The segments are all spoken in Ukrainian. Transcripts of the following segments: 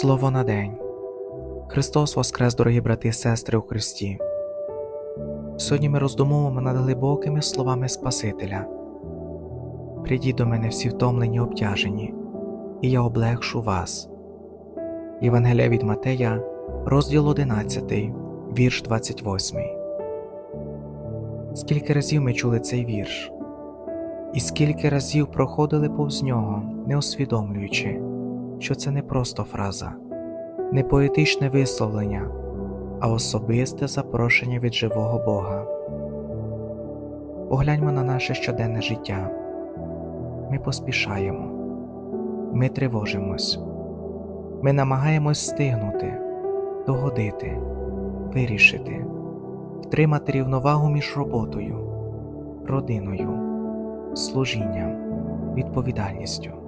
Слово на день. Христос Воскрес, дорогі брати і сестри у Христі. Сьогодні ми роздумуємо над глибокими словами Спасителя. Прийдіть до мене всі втомлені обтяжені, і я облегшу вас. Євангелія від Матея, розділ 11, вірш 28. Скільки разів ми чули цей вірш, і скільки разів проходили повз нього, не усвідомлюючи, що це не просто фраза, не поетичне висловлення, а особисте запрошення від живого Бога. Погляньмо на наше щоденне життя. Ми поспішаємо, ми тривожимось, ми намагаємось стигнути, догодити, вирішити, втримати рівновагу між роботою, родиною, служінням, відповідальністю.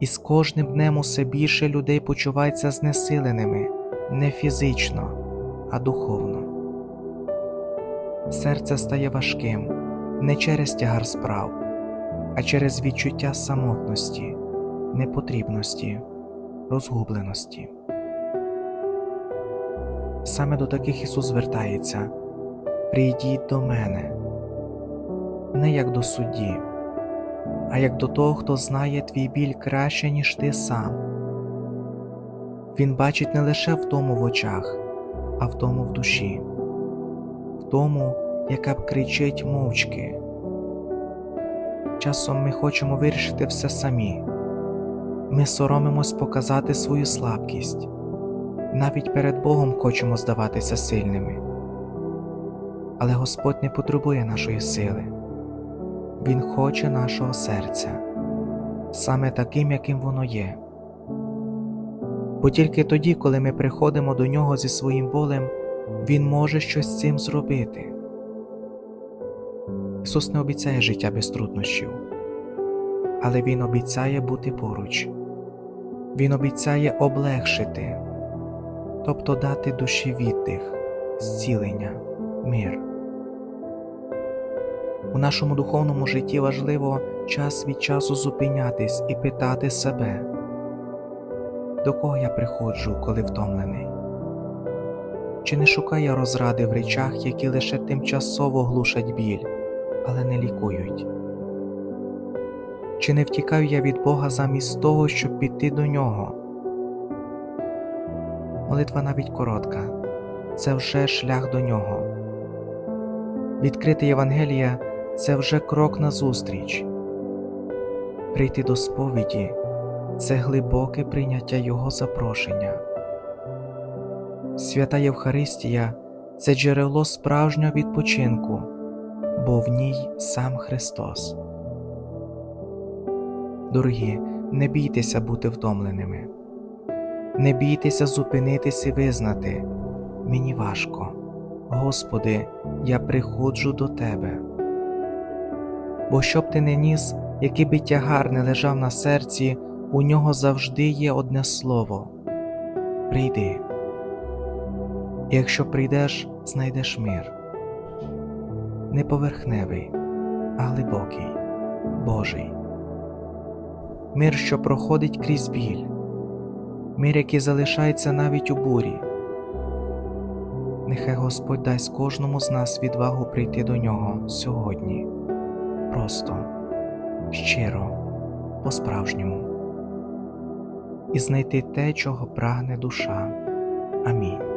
І з кожним днем усе більше людей почуваються знесиленими не фізично, а духовно. Серце стає важким не через тягар справ, а через відчуття самотності, непотрібності, розгубленості. Саме до таких Ісус звертається Прийдіть до мене, не як до судді, а як до того, хто знає твій біль краще, ніж ти сам. Він бачить не лише в тому в очах, а в тому в душі, в тому, яка б кричить мовчки. Часом ми хочемо вирішити все самі, ми соромимось показати свою слабкість, навіть перед Богом хочемо здаватися сильними. Але Господь не потребує нашої сили. Він хоче нашого серця, саме таким, яким воно є. Бо тільки тоді, коли ми приходимо до нього зі своїм болем, Він може щось з цим зробити. Ісус не обіцяє життя без труднощів, але Він обіцяє бути поруч, Він обіцяє облегшити, тобто дати душі віддих, зцілення, мир. У нашому духовному житті важливо час від часу зупинятись і питати себе, до кого я приходжу, коли втомлений? Чи не шукаю розради в речах, які лише тимчасово глушать біль, але не лікують? Чи не втікаю я від Бога замість того, щоб піти до нього? Молитва навіть коротка це вже шлях до нього. Відкрити Євангелія це вже крок назустріч. Прийти до сповіді це глибоке прийняття Його запрошення. Свята Євхаристія це джерело справжнього відпочинку, бо в ній сам Христос. Дорогі, не бійтеся бути втомленими, не бійтеся зупинитися і визнати мені важко. Господи, я приходжу до Тебе. Бо щоб ти не ніс, який би тягар не лежав на серці, у нього завжди є одне слово прийди. І якщо прийдеш, знайдеш мир не поверхневий, а глибокий, Божий. Мир, що проходить крізь біль, мир, який залишається навіть у бурі. Нехай Господь дасть кожному з нас відвагу прийти до нього сьогодні, просто, щиро, по-справжньому, і знайти те, чого прагне душа. Амінь.